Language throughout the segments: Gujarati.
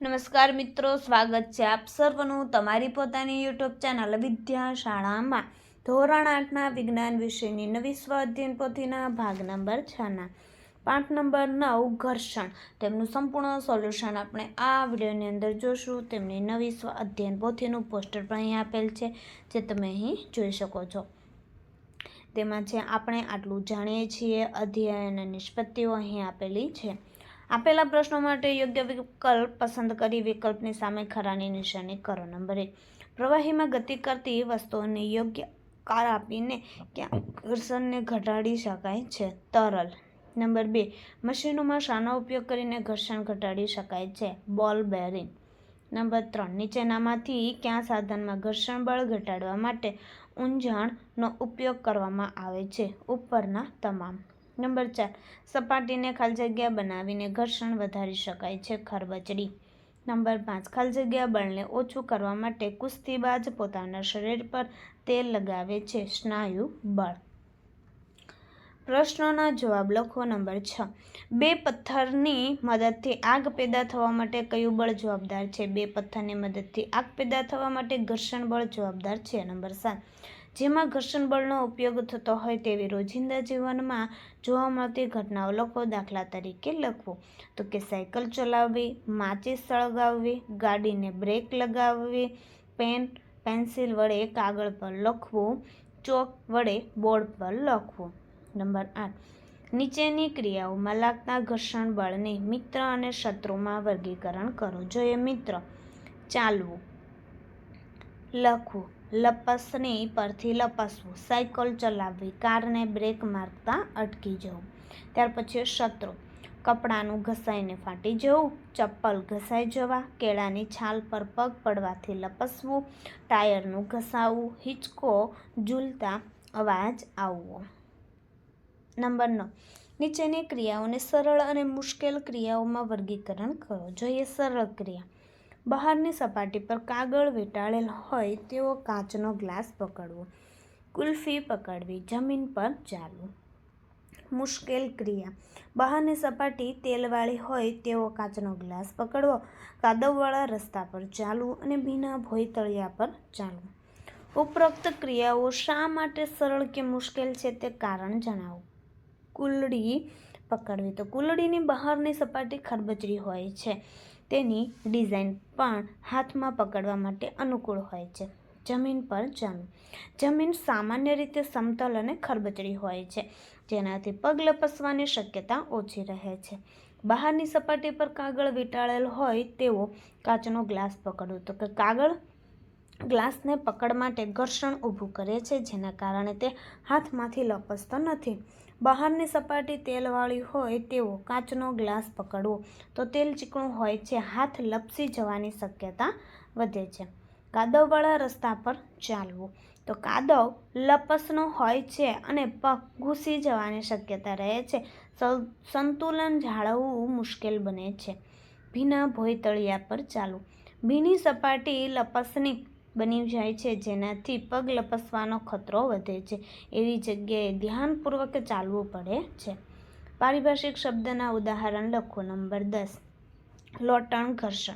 નમસ્કાર મિત્રો, સ્વાગત છે આપ સર્વનું તમારી પોતાની યુટ્યુબ ચેનલ વિદ્યા શાળામાં ધોરણ આઠના વિજ્ઞાન વિષયની નવી સ્વ અધ્યયન પોથીના ભાગ નંબર છના. પાઠ નંબર નવ, ઘર્ષણ. તેમનું સંપૂર્ણ સોલ્યુશન આપણે આ વિડીયોની અંદર જોશું. તેમની નવી સ્વ અધ્યયન પોથીનું પોસ્ટર પણ અહીં આપેલ છે, જે તમે અહીં જોઈ શકો છો. તેમાં છે, આપણે આટલું જાણીએ છીએ. અધ્યયન અને નિષ્પત્તિઓ અહીં આપેલી છે. આપેલા પ્રશ્નો માટે યોગ્ય વિકલ્પ પસંદ કરી વિકલ્પની સામે ખરાની નિશાની કરો. નંબર એક, પ્રવાહીમાં ગતિ કરતી વસ્તુઓને યોગ્ય કાર આપીને ઘર્ષણને ઘટાડી શકાય છે? તરલ. નંબર બે, મશીનોમાં શાનો ઉપયોગ કરીને ઘર્ષણ ઘટાડી શકાય છે. બોલ બેરિંગ. નંબર ત્રણ, નીચેનામાંથી ક્યાં સાધનમાં ઘર્ષણ બળ ઘટાડવા માટે ઊંઝાણનો ઉપયોગ કરવામાં આવે છે? ઉપરના તમામ. નંબર ચાર. સપાટીને ખાલી જગ્યા બનાવીને ઘર્ષણ વધારી શકાય છે ખરબચડી. નંબર પાંચ. ખાલી જગ્યા બળને ઓછું કરવા માટે કુસ્તીબાજ પોતાના શરીર પર તેલ લગાવે છે. સ્નાયુ બળ. પ્રશ્નોના જવાબ લખો નંબર છ. બે પથ્થરની મદદથી આગ પેદા થવા માટે કયું બળ જવાબદાર છે? બે પથ્થરની મદદથી આગ પેદા થવા માટે ઘર્ષણ બળ જવાબદાર છે. નંબર સાત. જેમાં ઘર્ષણ બળનો ઉપયોગ થતો હોય તેવી રોજિંદા જીવનમાં જોવા મળતી ઘટનાઓ લખો. દાખલા તરીકે લખવું તો કે સાયકલ ચલાવવી માચીસ સળગાવવી, ગાડીને બ્રેક લગાવવી, પેન, પેન્સિલ વડે કાગળ પર લખવું, ચોક વડે બોર્ડ પર લખવું. નંબર આઠ. નીચેની ક્રિયાઓમાં લાગતા ઘર્ષણ બળને મિત્ર અને શત્રુમાં વર્ગીકરણ કરો. જોઈએ મિત્ર, ચાલવું, લખવું, લપસણી પરથી લપસવું, સાયકલ ચલાવવી, કારને બ્રેક મારતા અટકી જવું, ત્યાર પછી શત્રુ, કપડાનું ઘસાઈને ફાટી જવું, ચપ્પલ ઘસાઈ જવા, કેળાની છાલ પર પગ પડવાથી લપસવું, ટાયરનું ઘસાવવું હિંચકો ઝૂલતા અવાજ આવવો. નંબર નવ નીચેની ક્રિયાઓને સરળ અને મુશ્કેલ ક્રિયાઓમાં વર્ગીકરણ કરો. જોઈએ સરળ ક્રિયા. બહારની સપાટી પર કાગળ વીંટાળેલ હોય તેવો કાચનો ગ્લાસ પકડવો. કુલ્ફી પકડવી. જમીન પર ચાલવું. મુશ્કેલ ક્રિયા. બહારની સપાટી તેલવાળી હોય તેવો કાચનો ગ્લાસ પકડવો. કાદવવાળા રસ્તા પર ચાલવું અને ભીના ભોય તળિયા પર ચાલવું. ઉપરોક્ત ક્રિયાઓ શા માટે સરળ કે મુશ્કેલ છે તે કારણ જણાવો. કુલડી પકડવી. તો કુલડીની બહારની સપાટી ખરબચડી હોય છે. તેની ડિઝાઇન પણ હાથમાં પકડવા માટે અનુકૂળ હોય છે. જમીન પર ચાલવું જમીન સામાન્ય રીતે સમતલ અને ખરબચડી હોય છે. જેનાથી પગ લપસવાની શક્યતા ઓછી રહે છે. બહારની સપાટી પર કાગળ વીંટાળેલ હોય તેવો કાચનો ગ્લાસ પકડવો તો કે કાગળ ગ્લાસને પકડ માટે ઘર્ષણ ઊભું કરે છે, જેના કારણે તે હાથમાંથી લપસતો નથી. બહારની સપાટી તેલવાળી હોય તેવો કાચનો ગ્લાસ પકડવો. તો તેલ ચીકણું હોય છે, હાથ લપસી જવાની શક્યતા વધે છે. કાદવવાળા રસ્તા પર ચાલવું. તો કાદવ લપસનો હોય છે અને પગ ઘૂસી જવાની શક્યતા રહે છે. સંતુલન જાળવવું મુશ્કેલ બને છે. ભીના ભોય તળિયા પર ચાલવું. ભીની સપાટી લપસની બની જાય છે, જેનાથી પગ લપસવાનો ખતરો વધે છે. એવી જગ્યાએ ધ્યાનપૂર્વક ચાલવું પડે છે. પારિભાષિક શબ્દના ઉદાહરણ લખો. નંબર દસ. લોટણ ઘર્ષણ.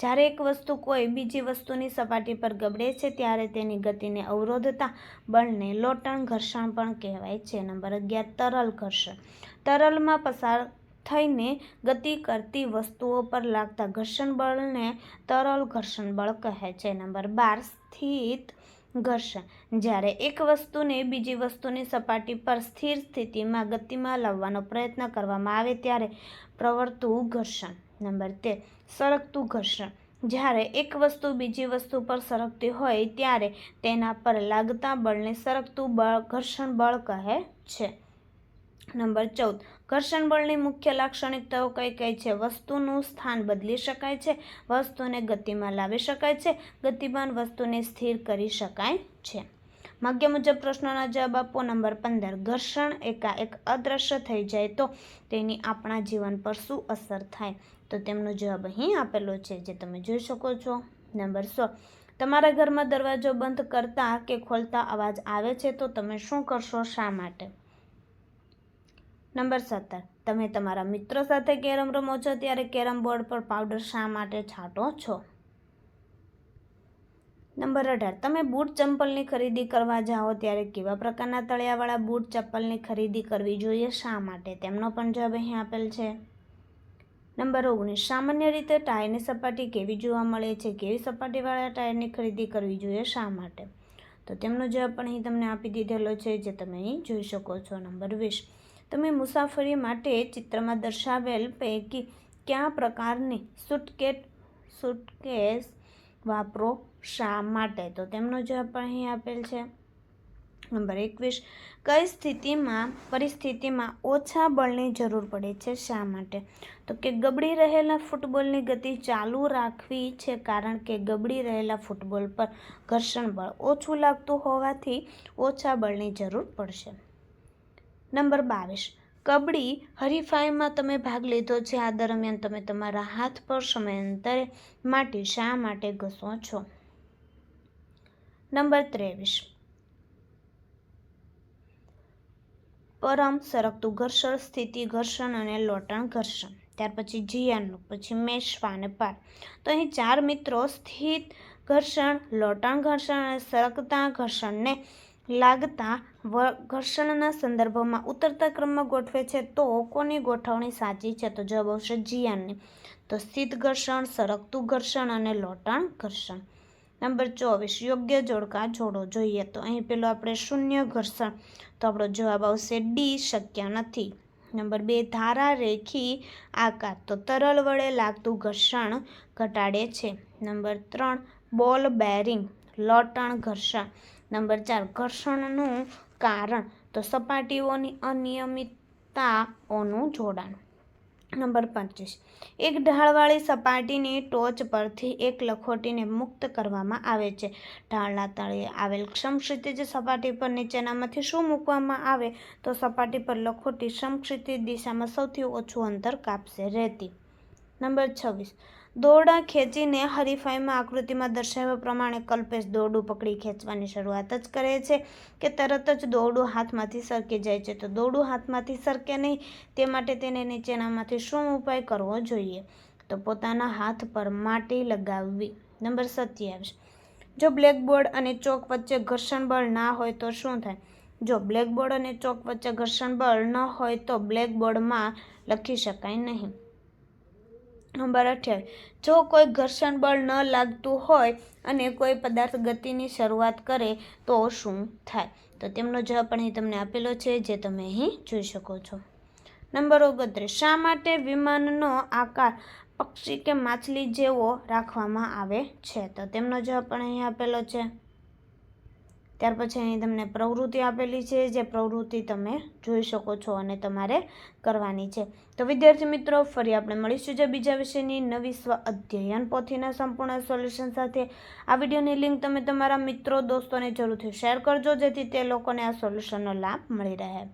જ્યારે એક વસ્તુ કોઈ બીજી વસ્તુની સપાટી પર ગબડે છે, ત્યારે તેની ગતિને અવરોધતા બળને લોટણ ઘર્ષણ પણ કહેવાય છે. નંબર અગિયાર. તરલ ઘર્ષણ. તરલમાં પસાર થઈને ગતિ કરતી વસ્તુઓ પર લાગતા ઘર્ષણ બળને તરલ ઘર્ષણ બળ કહે છે. નંબર બાર, સ્થિત ઘર્ષણ. જ્યારે એક વસ્તુને બીજી વસ્તુની સપાટી પર સ્થિર સ્થિતિમાં ગતિમાં લાવવાનો પ્રયત્ન કરવામાં આવે ત્યારે પ્રવર્તવું ઘર્ષણ. નંબર તેર, સરકતું ઘર્ષણ. જ્યારે એક વસ્તુ બીજી વસ્તુ પર સરકતી હોય ત્યારે તેના પર લાગતા બળને સરકતું બળ, ઘર્ષણ બળ કહે છે. નંબર ચૌદ. ઘર્ષણ બળની મુખ્ય લાક્ષણિકતાઓ કઈ કઈ છે? વસ્તુનું સ્થાન બદલી શકાય છે, વસ્તુને ગતિમાં લાવી શકાય છે, ગતિમાન વસ્તુને સ્થિર કરી શકાય છે. માગ્ય મુજબ પ્રશ્નોના જવાબ આપો. નંબર પંદર. ઘર્ષણ એકાએક અદ્રશ્ય થઈ જાય તો તેની આપણા જીવન પર શું અસર થાય? તો તેમનો જવાબ અહીં આપેલો છે, જે તમે જોઈ શકો છો. નંબર સો. તમારા ઘરમાં દરવાજો બંધ કરતા કે ખોલતા અવાજ આવે છે? તો તમે શું કરશો? શા માટે? નંબર સત્તર. તમે તમારા મિત્રો સાથે કેરમ રમો છો ત્યારે કેરમ બોર્ડ પર પાવડર શા માટે છાંટો છો? નંબર અઢાર. તમે બૂટ ચંપલની ખરીદી કરવા જાઓ ત્યારે કેવા પ્રકારના તળિયાવાળા બૂટ ચપ્પલની ખરીદી કરવી જોઈએ શા માટે? તેમનો પણ જવાબ અહીં આપેલ છે. નંબર ઓગણીસ. સામાન્ય રીતે ટાયરની સપાટી કેવી જોવા મળે છે? કેવી સપાટીવાળા ટાયરની ખરીદી કરવી જોઈએ શા માટે? તો તેમનો જવાબ પણ અહીં તમને આપી દીધેલો છે, જે તમે અહીં જોઈ શકો છો. નંબર વીસ. તમે મુસાફરી માટે ચિત્રમાં દર્શાવેલ પૈકી કયા પ્રકારની સુટકેટ, સુટકેસ વાપરો શા માટે? તો તેમનો જવાબ પણ અહીં આપેલ છે. નંબર એકવીસ. કઈ સ્થિતિમાં, પરિસ્થિતિમાં ઓછા બળની જરૂર પડે છે શા માટે? તો કે ગબડી રહેલા ફૂટબોલની ગતિ ચાલુ રાખવી છે કારણ કે ગબડી રહેલા ફૂટબોલ પર ઘર્ષણ બળ ઓછું લાગતું હોવાથી ઓછા બળની જરૂર પડશે. નંબર બાવીસ. કબડ્ડી હરીફાઈમાં તમે ભાગ લીધો છે. આ દરમિયાન તમે તમારા હાથ પર સમયાંતરે માટી શા માટે ઘસો છો? નંબર ત્રેવીસ. પરમ સરકતું ઘર્ષણ, સ્થિતિ ઘર્ષણ અને લોટણ ઘર્ષણ. ત્યાર પછી જીયાનું, પછી મેશવા અને પાર. તો અહીં ચાર મિત્રો સ્થિત ઘર્ષણ, લોટણ ઘર્ષણ અને સરકતા ઘર્ષણને લાગતા ઘર્ષણના સંદર્ભમાં ઉતરતા ક્રમમાં ગોઠવે છે, તો કોની ગોઠવણી સાચી છે? તો જવાબ આવશે જીયાનની. તો સ્થિત ઘર્ષણ, સરકતું ઘર્ષણ અને લોટણ ઘર્ષણ. નંબર ચોવીસ, યોગ્ય જોડકા જોડો. જોઈએ તો અહીં પેલું આપણે શૂન્ય ઘર્ષણ. તો આપણો જવાબ આવશે ડી, શક્ય નથી. નંબર બે, ધારા રેખી આકાર. તો તરલ વડે લાગતું ઘર્ષણ ઘટાડે છે. નંબર ત્રણ, બોલ બેરિંગ, લોટણ ઘર્ષણ. નંબર ચાર, ઘર્ષણનું કારણ. તો સપાટીઓની અનિયમિતતાઓનું જોડાણ. નંબર પચીસ, એક ઢાળવાળી સપાટીની ટોચ પરથી એક લખોટીને મુક્ત કરવામાં આવે છે. ઢાળના તળિયે આવેલ ક્ષમક્ષિતિજ સપાટી પર નીચેનામાંથી શું મૂકવામાં આવે, તો સપાટી પર લખોટી સમક્ષિતિજ દિશામાં સૌથી ઓછું અંતર કાપશે રહેતી. નંબર છવ્વીસ દોરડા ખેંચીને હરીફાઈમાં આકૃતિમાં દર્શાવ્યા પ્રમાણે કલ્પેશ દોરડું પકડી ખેંચવાની શરૂઆત જ કરે છે કે તરત જ દોરડું હાથમાંથી સરકી જાય છે. તો દોરડું હાથમાંથી સરકે નહીં, તે માટે તેને નીચેનામાંથી શું ઉપાય કરવો જોઈએ? તો પોતાના હાથ પર માટી લગાવવી. નંબર સત્યાવીસ. જો બ્લેકબોર્ડ અને ચોક વચ્ચે ઘર્ષણ બળ ના હોય તો શું થાય? જો બ્લેકબોર્ડ અને ચોક વચ્ચે ઘર્ષણ બળ ન હોય તો બ્લેકબોર્ડમાં લખી શકાય નહીં. નંબર અઠ્યાવીસ જો કોઈ ઘર્ષણ બળ ન લાગતું હોય અને કોઈ પદાર્થ ગતિની શરૂઆત કરે તો શું થાય? તો તેમનો જવાબ અહીં તમને આપેલો છે, જે તમે અહીં જોઈ શકો છો. નંબર ઓગણત્રીસ. શા માટે વિમાનનો આકાર પક્ષી કે માછલી જેવો રાખવામાં આવે છે? તો તેમનો જવાબ પણ અહીં આપેલો છે. ત્યાર પછી અહીં તમને પ્રવૃત્તિ આપેલી છે, જે પ્રવૃત્તિ તમે જોઈ શકો છો અને તમારે કરવાની છે. તો વિદ્યાર્થી મિત્રો, ફરી આપણે મળીશું જે બીજા વિષયની નવી સ્વ અધ્યયન પોથીના સંપૂર્ણ સોલ્યુશન સાથે. આ વિડીયોની લિંક તમે તમારા મિત્રો, દોસ્તોને જરૂરથી શેર કરજો, જેથી તે લોકોને આ સોલ્યુશનનો લાભ મળી રહે.